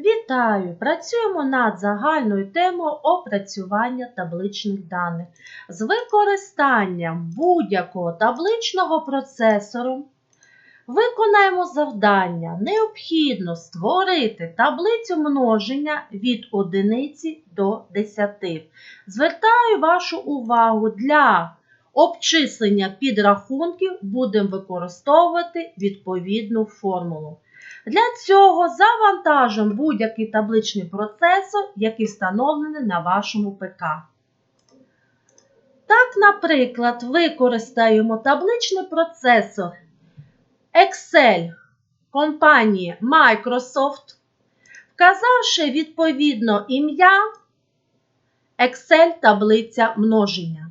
Вітаю! Працюємо над загальною темою опрацювання табличних даних з використанням будь-якого табличного процесору. Виконаємо завдання. Необхідно створити таблицю множення від 1 до 10. Звертаю вашу увагу для обчислення підрахунків будемо використовувати відповідну формулу. Для цього завантажимо будь-який табличний процесор, який встановлений на вашому ПК. Так, наприклад, використаємо табличний процесор Excel компанії Microsoft, вказавши відповідно ім'я Excel таблиця множення.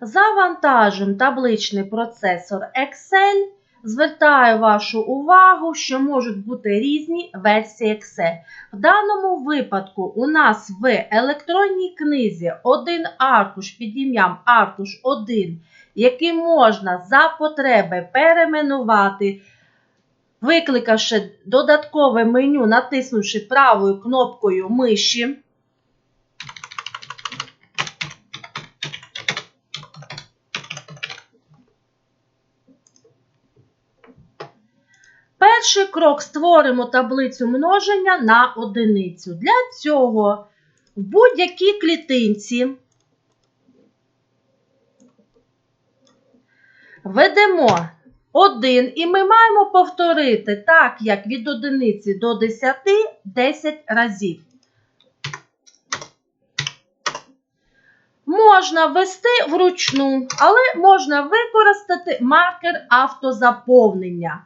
Завантажимо табличний процесор Excel. Звертаю вашу увагу, що можуть бути різні версії Excel. В даному випадку у нас в електронній книзі один аркуш під ім'ям аркуш 1, який можна за потреби перейменувати, викликавши додаткове меню, натиснувши правою кнопкою миші. Перший крок створимо таблицю множення на одиницю. Для цього в будь-якій клітинці введемо 1 і ми маємо повторити так, як від одиниці до 10 10 разів. Можна ввести вручну, але можна використати маркер автозаповнення.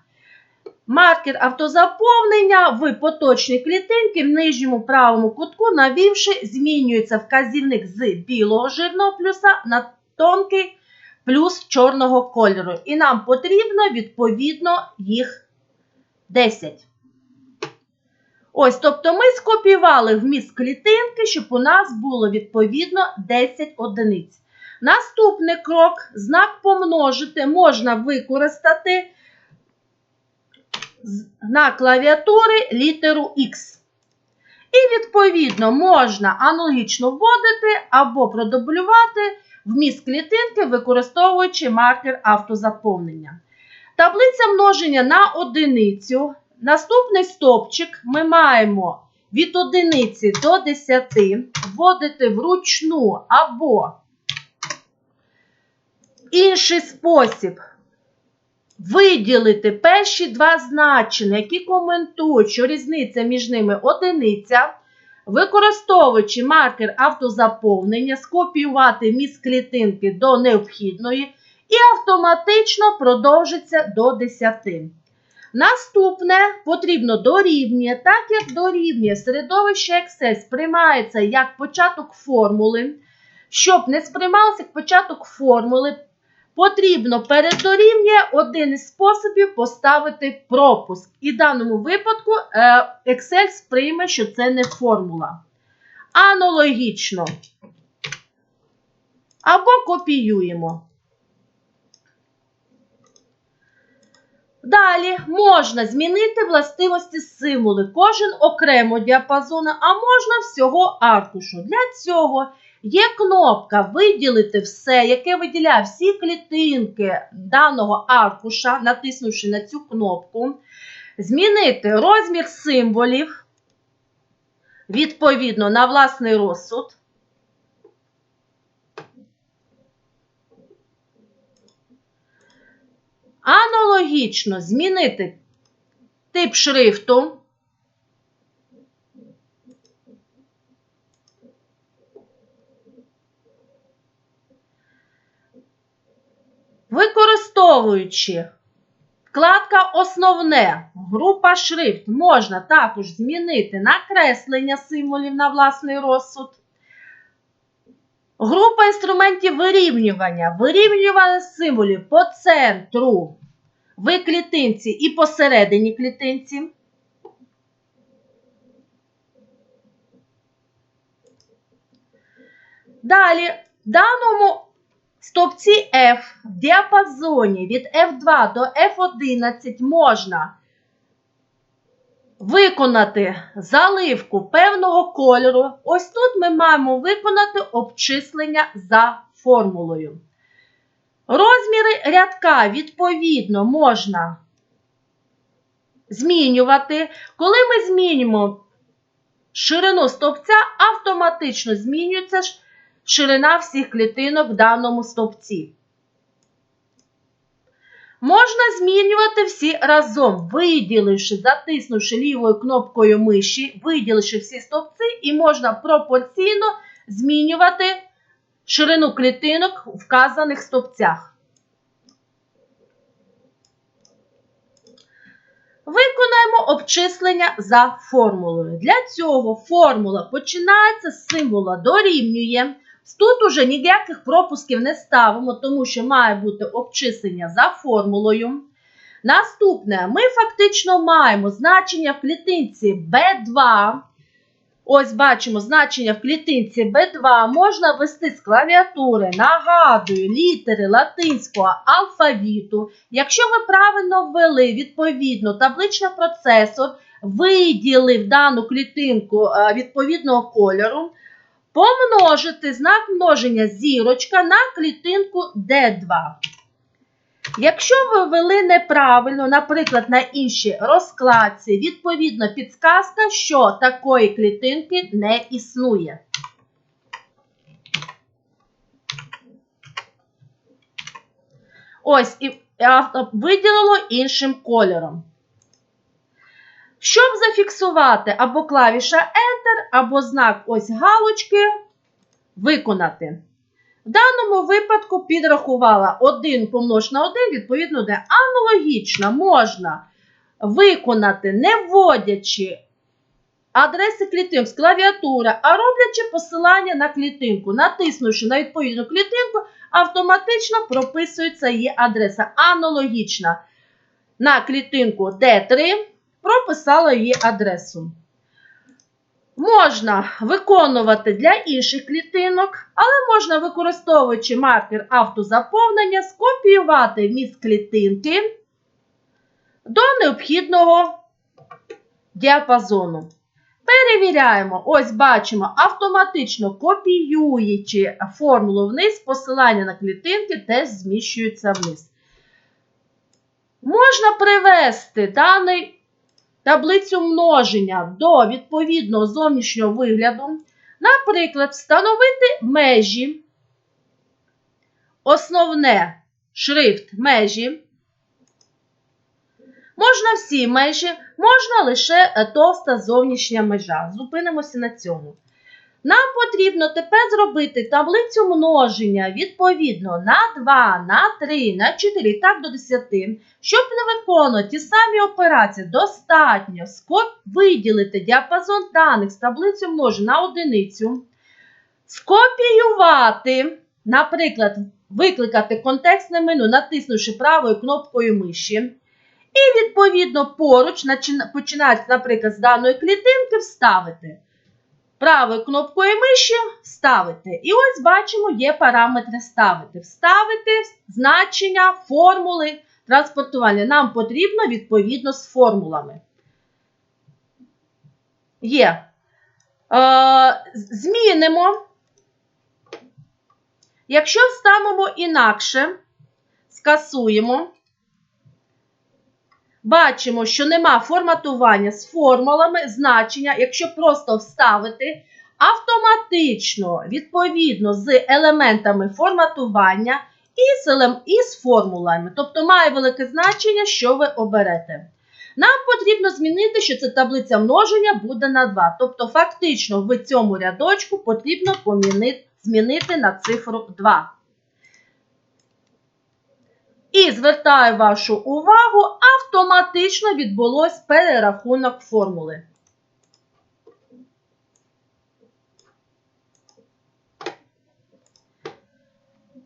Маркер автозаповнення в поточній клітинці в нижньому правому кутку, навівши, змінюється вказівник з білого жирного плюса на тонкий плюс чорного кольору. І нам потрібно, відповідно, їх 10. Ось, тобто ми скопіювали вміст клітинки, щоб у нас було відповідно 10 одиниць. Наступний крок знак помножити можна використати на клавіатурі літеру X. І, відповідно, можна аналогічно вводити або продублювати вміст клітинки, використовуючи маркер автозаповнення. Таблиця множення на одиницю. Наступний стопчик ми маємо від одиниці до 10 вводити вручну або інший спосіб виділити перші два значення, які коментують, що різниця між ними одиниця, використовуючи маркер автозаповнення, скопіювати міст клітинки до необхідної і автоматично продовжиться до 10. Наступне потрібно дорівнює, так як дорівнює середовище Excel сприймається як початок формули. Щоб не сприймався як початок формули, потрібно перед дорівнює один із способів поставити пропуск. І в даному випадку Excel сприйме, що це не формула. Аналогічно. Або копіюємо. Далі можна змінити властивості символи, кожен окремо діапазону, а можна всього аркушу. Для цього є кнопка Виділити все, яке виділяє всі клітинки даного аркуша, натиснувши на цю кнопку. Змінити розмір символів відповідно на власний розсуд. Аналогічно змінити тип шрифту. Використовуючи вкладка Основне, група шрифт, можна також змінити накреслення символів на власний розсуд. Група інструментів вирівнювання. Вирівнювання символів по центру в клітинці і посередині клітинці. Далі, в даному стовпці F в діапазоні від F2 до F11 можна виконати заливку певного кольору, ось тут ми маємо виконати обчислення за формулою. Розміри рядка відповідно можна змінювати. Коли ми змінюємо ширину стовпця, автоматично змінюється ширина всіх клітинок в даному стовпці. Можна змінювати всі разом, виділивши, затиснувши лівою кнопкою миші, виділивши всі стовпці, і можна пропорційно змінювати ширину клітинок в вказаних стовпцях. Виконаємо обчислення за формулою. Для цього формула починається з символа дорівнює. Тут уже ніяких пропусків не ставимо, тому що має бути обчислення за формулою. Наступне, ми фактично маємо значення в клітинці B2. Ось бачимо значення в клітинці B2 можна ввести з клавіатури, нагадую, літери латинського алфавіту. Якщо ви правильно ввели, відповідно, табличний процесор виділив дану клітинку е, відповідного кольору, помножити знак множення зірочка на клітинку D2. Якщо ви ввели неправильно, наприклад, на іншій розкладці, відповідно підсказка, що такої клітинки не існує. Ось, і виділило іншим кольором. Щоб зафіксувати або клавіша Enter, або знак ось галочки, виконати. В даному випадку підрахувала 1 помнож на 1, відповідно, де аналогічно можна виконати, не вводячи адреси клітинок з клавіатури, а роблячи посилання на клітинку. Натиснувши на відповідну клітинку, автоматично прописується її адреса. Аналогічно на клітинку D3 прописала її адресу. Можна виконувати для інших клітинок, але можна, використовуючи маркер автозаповнення, скопіювати вміст клітинки до необхідного діапазону. Перевіряємо, ось бачимо, автоматично копіюючи формулу вниз, посилання на клітинки теж зміщуються вниз. Можна привести даний таблицю множення до відповідного зовнішнього вигляду. Наприклад, встановити межі, основне шрифт межі. Можна всі межі, можна лише товста зовнішня межа. Зупинимося на цьому. Нам потрібно тепер зробити таблицю множення відповідно на 2, на 3, на 4, так до 10. Щоб не виконувати ті самі операції, достатньо виділити діапазон даних з таблицю множення на одиницю, скопіювати, наприклад, викликати контекстне меню, натиснувши правою кнопкою миші. І, відповідно, поруч, починаючи, наприклад, з даної клітинки, вставити. Правою кнопкою миші вставити. І ось бачимо, є параметри ставити. Вставити значення, формули транспортування. Нам потрібно відповідно з формулами. Є. Е, змінимо. Якщо вставимо інакше, скасуємо. Бачимо, що нема форматування з формулами значення, якщо просто вставити, автоматично, відповідно з елементами форматування і з, і з формулами. Тобто має велике значення, що ви оберете. Нам потрібно змінити, що це таблиця множення буде на 2. Тобто, фактично, в цьому рядочку потрібно змінити на цифру 2. І звертаю вашу увагу, автоматично відбулось перерахунок формули.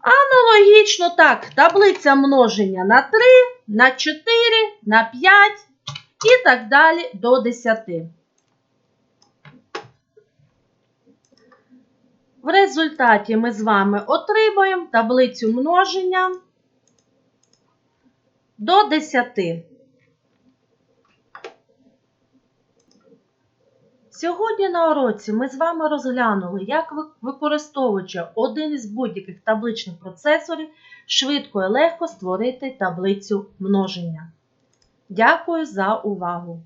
Аналогічно так, таблиця множення на 3, на 4, на 5 і так далі до 10. В результаті ми з вами отримуємо таблицю множення до 10. Сьогодні на уроці ми з вами розглянули, як використовуючи один із будь-яких табличних процесорів, швидко і легко створити таблицю множення. Дякую за увагу!